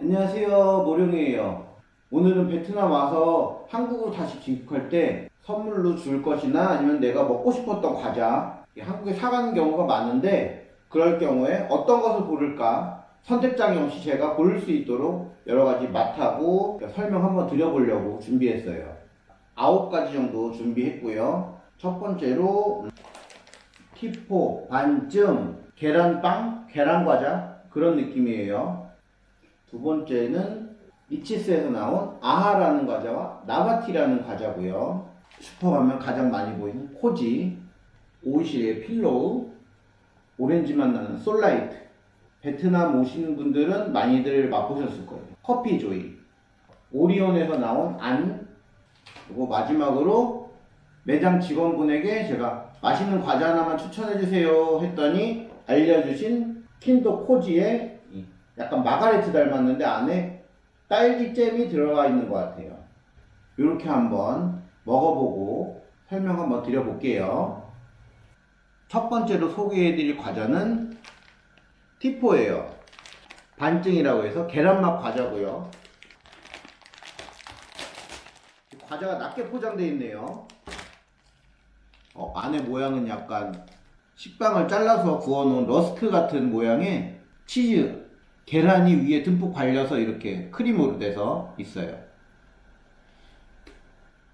안녕하세요. 모룡이에요. 오늘은 베트남 와서 한국으로 다시 귀국할 때 선물로 줄 것이나 아니면 내가 먹고 싶었던 과자. 한국에 사가는 경우가 많은데 그럴 경우에 어떤 것을 고를까 선택장애 없이 제가 고를 수 있도록 여러 가지 맛하고 설명 한번 드려보려고 준비했어요. 아홉 가지 정도 준비했고요. 첫 번째로 티포, 반쯤, 계란빵, 계란과자 그런 느낌이에요 두 번째는 리치스에서 나온 아하라는 과자와 나바티라는 과자고요. 슈퍼 가면 가장 많이 보이는 코지, 오이시의 필로우, 오렌지맛 나는 솔라이트. 베트남 오시는 분들은 많이들 맛보셨을 거예요. 커피 조이, 오리온에서 나온 안, 그리고 마지막으로 매장 직원분에게 제가 맛있는 과자 하나만 추천해 주세요 했더니 알려주신 킨도 코지의 이 약간 마가레트 닮았는데 안에 딸기 잼이 들어가 있는 것 같아요. 이렇게 한번 먹어보고 설명 한번 드려볼게요. 첫 번째로 소개해드릴 과자는 티포예요. 반증이라고 해서 계란맛 과자고요. 과자가 낮게 포장되어 있네요. 어, 안에 모양은 약간 식빵을 잘라서 구워놓은 러스크 같은 모양의 치즈, 계란이 위에 듬뿍 발려서 이렇게 크림으로 돼서 있어요.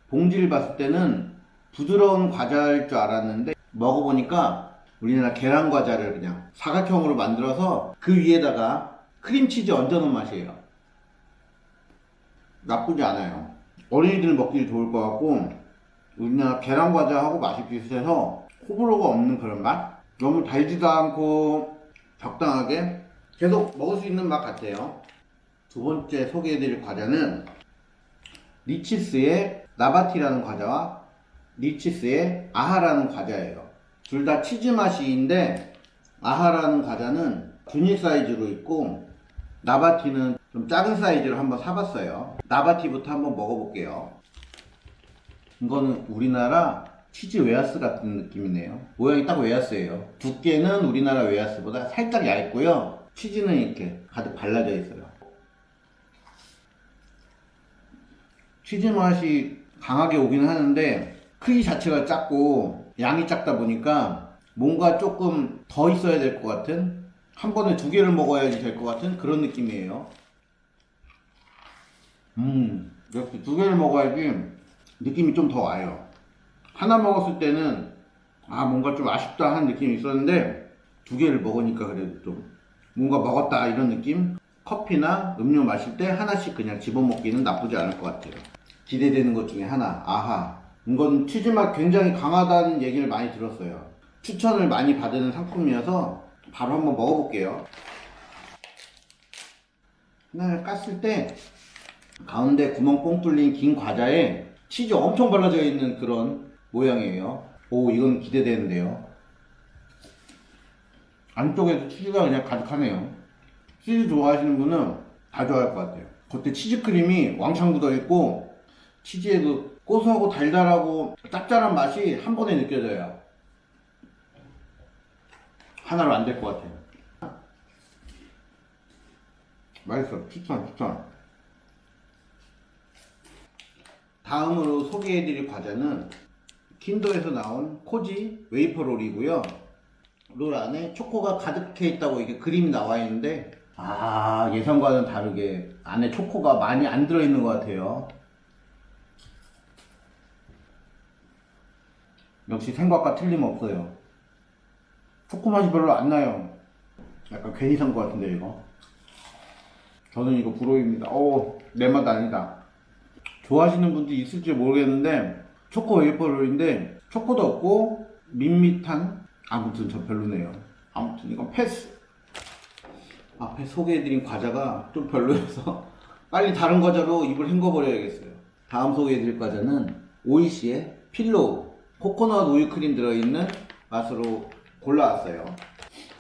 봉지를 봤을 때는 부드러운 과자일 줄 알았는데 먹어보니까 우리나라 계란 과자를 그냥 사각형으로 만들어서 그 위에다가 크림치즈 얹어놓은 맛이에요. 나쁘지 않아요. 어린이들 먹기 좋을 것 같고 우리나라 계란 과자하고 맛이 비슷해서 호불호가 없는 그런 맛? 너무 달지도 않고 적당하게 계속 먹을 수 있는 맛 같아요. 두 번째 소개해드릴 과자는 리치스의 나바티라는 과자와 리치스의 아하라는 과자예요. 둘 다 치즈 맛이인데 아하라는 과자는 주니 사이즈로 있고 나바티는 좀 작은 사이즈로 한번 사봤어요. 나바티부터 한번 먹어볼게요. 이거는 우리나라 치즈 웨하스 같은 느낌이네요. 모양이 딱 웨하스예요. 두께는 우리나라 웨하스보다 살짝 얇고요. 치즈는 이렇게 가득 발라져 있어요. 치즈 맛이 강하게 오긴 하는데 크기 자체가 작고 양이 작다 보니까 뭔가 조금 더 있어야 될 것 같은 한 번에 두 개를 먹어야지 될 것 같은 그런 느낌이에요. 음, 이렇게 두 개를 먹어야지 느낌이 좀 더 와요. 하나 먹었을 때는 아 뭔가 좀 아쉽다 하는 느낌이 있었는데 두 개를 먹으니까 그래도 좀 뭔가 먹었다 이런 느낌? 커피나 음료 마실 때 하나씩 그냥 집어먹기는 나쁘지 않을 것 같아요. 기대되는 것 중에 하나, 아하. 이건 치즈 맛 굉장히 강하다는 얘기를 많이 들었어요. 추천을 많이 받는 상품이어서 바로 한번 먹어볼게요. 하나를 깠을 때 가운데 구멍 뽕 뚫린 긴 과자에 치즈 엄청 발라져 있는 그런 모양이에요. 오, 이건 기대되는데요. 안쪽에도 치즈가 그냥 가득하네요. 치즈 좋아하시는 분은 다 좋아할 것 같아요. 겉에 치즈 크림이 왕창 묻어 있고 치즈의 그 고소하고 달달하고 짭짤한 맛이 한 번에 느껴져요. 하나로 안 될 것 같아요. 맛있어. 추천, 추천. 다음으로 소개해드릴 과자는 킨도에서 나온 코지 웨이퍼롤이고요. 롤 안에 초코가 가득해 있다고 이게 그림이 나와 있는데 아 예상과는 다르게 안에 초코가 많이 안 들어있는 것 같아요. 역시 생각과 틀림없어요. 초코 맛이 별로 안 나요. 약간 괜히 산 것 같은데 이거. 저는 이거 불호입니다. 오, 내 맛 아니다. 좋아하시는 분도 있을지 모르겠는데 초코 웨이퍼 롤인데 초코도 없고 밋밋한 아무튼 저 별로네요. 아무튼 이건 패스. 앞에 소개해드린 과자가 좀 별로여서 빨리 다른 과자로 입을 헹궈버려야겠어요. 다음 소개해드릴 과자는 오이시의 필로우 코코넛 우유 크림 들어있는 맛으로 골라왔어요.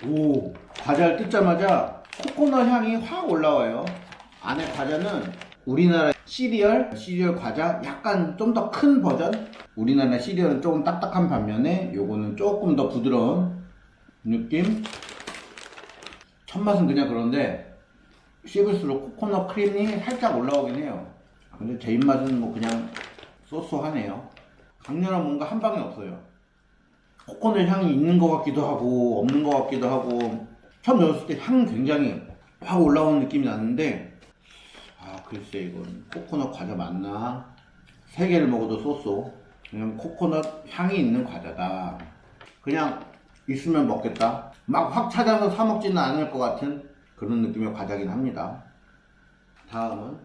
오 과자를 뜯자마자 코코넛 향이 확 올라와요. 안에 과자는 우리나라 시리얼, 시리얼 과자 약간 좀 더 큰 버전? 우리나라 시리얼은 조금 딱딱한 반면에 요거는 조금 더 부드러운 느낌? 첫 맛은 그냥 그런데 씹을수록 코코넛 크림이 살짝 올라오긴 해요. 근데 제 입맛은 뭐 그냥 소소하네요. 강렬한 뭔가 한 방에 없어요. 코코넛 향이 있는 것 같기도 하고 없는 것 같기도 하고 처음 넣었을 때 향은 굉장히 확 올라오는 느낌이 났는데 아 글쎄 이건 코코넛 과자 맞나? 세 개를 먹어도 쏘쏘 그냥 코코넛 향이 있는 과자다 그냥 있으면 먹겠다 막 확 찾아서 사 먹지는 않을 것 같은 그런 느낌의 과자긴 합니다 다음은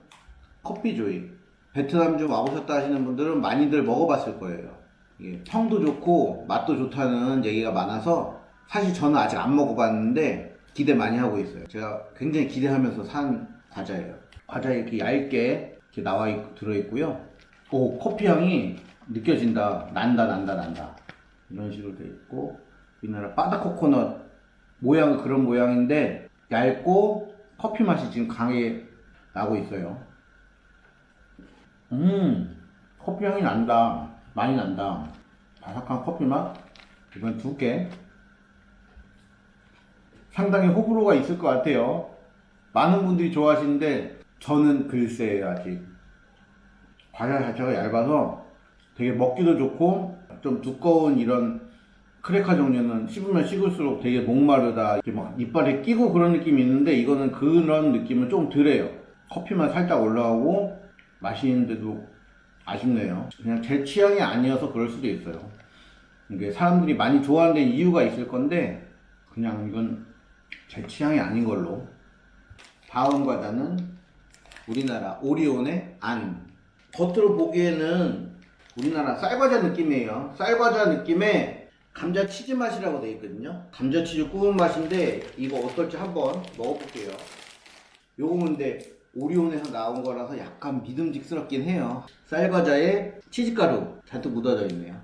커피조이 베트남주 와보셨다 하시는 분들은 많이들 먹어봤을 거예요 이게 평도 좋고 맛도 좋다는 얘기가 많아서 사실 저는 아직 안 먹어봤는데 기대 많이 하고 있어요. 제가 굉장히 기대하면서 산 과자예요. 과자 이렇게 얇게 이렇게 나와 있, 들어 있고요. 오 커피 향이 느껴진다. 난다 난다 난다. 이런 식으로 돼 있고 우리나라 바다 코코넛 모양은 그런 모양인데 얇고 커피 맛이 지금 강하게 나고 있어요. 음 커피 향이 난다. 많이 난다. 바삭한 커피 맛. 이번 두 개. 상당히 호불호가 있을 것 같아요. 많은 분들이 좋아하시는데 저는 글쎄요 아직 과자 자체가 얇아서 되게 먹기도 좋고 좀 두꺼운 이런 크래커 종류는 씹으면 씹을수록 되게 목마르다 이렇게 막 이빨에 끼고 그런 느낌이 있는데 이거는 그런 느낌은 좀 덜해요. 커피만 살짝 올라오고 맛있는데도 아쉽네요. 그냥 제 취향이 아니어서 그럴 수도 있어요. 이게 사람들이 많이 좋아하는 데 이유가 있을 건데 그냥 이건 제 취향이 아닌 걸로. 다음 과자는 우리나라 오리온의 안. 겉으로 보기에는 우리나라 쌀과자 느낌이에요. 쌀과자 느낌의 감자 치즈 맛이라고 되어 있거든요. 감자 치즈 구운 맛인데 이거 어떨지 한번 먹어볼게요. 요거 근데 오리온에서 나온 거라서 약간 믿음직스럽긴 해요. 쌀과자에 치즈가루 잔뜩 묻어져 있네요.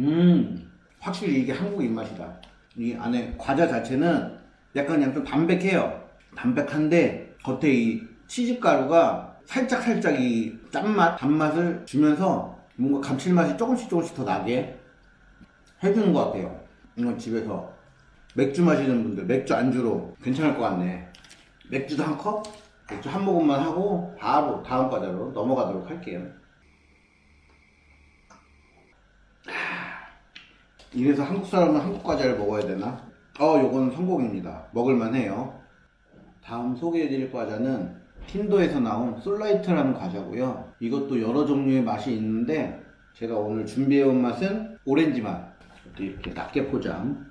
음, 확실히 이게 한국 입맛이다. 이 안에 과자 자체는 약간 그냥 좀 담백해요. 담백한데 겉에 이 치즈 가루가 살짝 살짝 이 짠맛, 단맛을 주면서 뭔가 감칠맛이 조금씩 조금씩 더 나게 해주는 것 같아요. 이건 집에서 맥주 마시는 분들, 맥주 안주로 괜찮을 것 같네. 맥주도 한 컵, 맥주 한 모금만 하고 바로 다음 과자로 넘어가도록 할게요. 이래서 한국 사람은 한국 과자를 먹어야 되나? 어, 요거는 성공입니다. 먹을만 해요. 다음 소개해드릴 과자는 킨도에서 나온 솔라이트라는 과자고요. 이것도 여러 종류의 맛이 있는데 제가 오늘 준비해온 맛은 오렌지 맛. 이렇게 낮게 포장.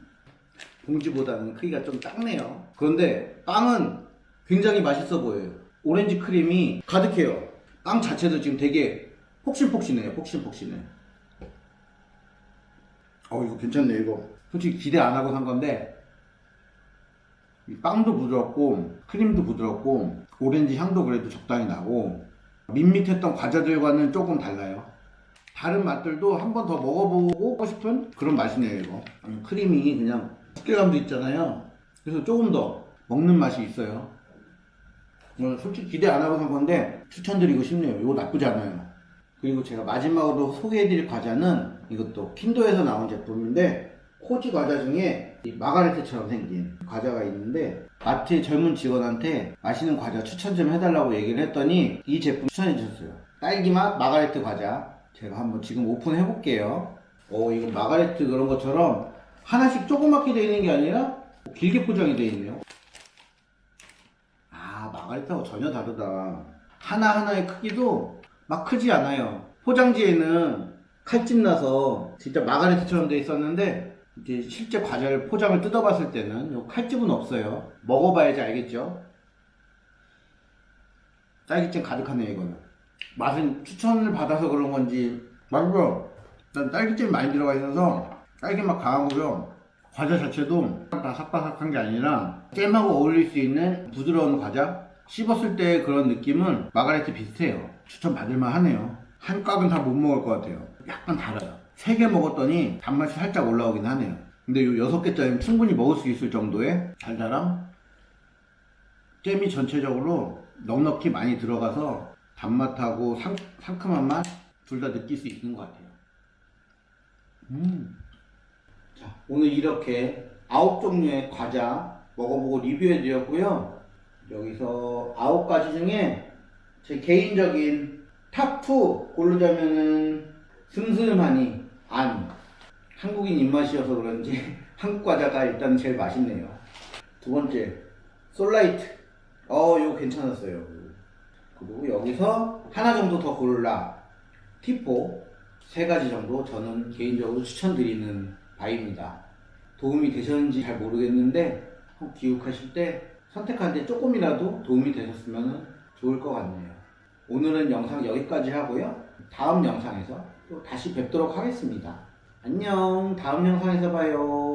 봉지보다는 크기가 좀 작네요. 그런데 빵은 굉장히 맛있어 보여요. 오렌지 크림이 가득해요. 빵 자체도 지금 되게 폭신폭신해요. 폭신폭신해. 어 이거 괜찮네 이거 솔직히 기대 안 하고 산 건데 이 빵도 부드럽고 크림도 부드럽고 오렌지 향도 그래도 적당히 나고 밋밋했던 과자들과는 조금 달라요. 다른 맛들도 한 번 더 먹어보고 싶은 그런 맛이네요 이거. 음, 크림이 그냥 식감도 있잖아요. 그래서 조금 더 먹는 맛이 있어요. 어, 솔직히 기대 안 하고 산 건데 추천드리고 싶네요. 이거 나쁘지 않아요. 그리고 제가 마지막으로 소개해드릴 과자는 이것도 킨도에서 나온 제품인데 코지 과자 중에 이 마가레트처럼 생긴 과자가 있는데 마트의 젊은 직원한테 맛있는 과자 추천 좀 해달라고 얘기를 했더니 이 제품 추천해 주셨어요. 딸기맛 마가레트 과자. 제가 한번 지금 오픈해 볼게요. 오 이거 마가레트 그런 것처럼 하나씩 조그맣게 되어 있는 게 아니라 길게 포장이 되어 있네요. 아 마가레트하고 전혀 다르다. 하나 하나의 크기도 막 크지 않아요. 포장지에는 칼집 나서 진짜 마가레트처럼 돼 있었는데 이제 실제 과자를 포장을 뜯어봤을 때는 요 칼집은 없어요. 먹어봐야지 알겠죠. 딸기잼 가득하네요 이거는. 맛은 추천을 받아서 그런 건지 맞죠? 난 딸기잼 많이 들어가 있어서 딸기 맛 강하고요. 과자 자체도 바삭바삭한 게 아니라 잼하고 어울릴 수 있는 부드러운 과자 씹었을 때 그런 느낌은 마가레트 비슷해요. 추천 받을만 하네요. 한 값은 다 못 먹을 것 같아요. 약간 달아요. 세 개 먹었더니 단맛이 살짝 올라오긴 하네요. 근데 요 여섯 개짜리는 충분히 먹을 수 있을 정도의 달달함? 잼이 전체적으로 넉넉히 많이 들어가서 단맛하고 상, 상큼한 맛 둘 다 느낄 수 있는 것 같아요. 음. 자, 오늘 이렇게 아홉 종류의 과자 먹어보고 리뷰해 드렸고요. 여기서 아홉 가지 중에 제 개인적인 탑2 고르자면은 슴슴하니 안 한국인 입맛이어서 그런지 한국 과자가 일단 제일 맛있네요. 두 번째 솔라이트 어 이거 괜찮았어요. 그리고 여기서 하나 정도 더 골라 티포 세 가지 정도 저는 개인적으로 추천드리는 바입니다. 도움이 되셨는지 잘 모르겠는데 꼭 기억하실 때 선택하는데 조금이라도 도움이 되셨으면 좋을 것 같네요. 오늘은 영상 여기까지 하고요. 다음 영상에서 또 다시 뵙도록 하겠습니다. 안녕. 다음 영상에서 봐요.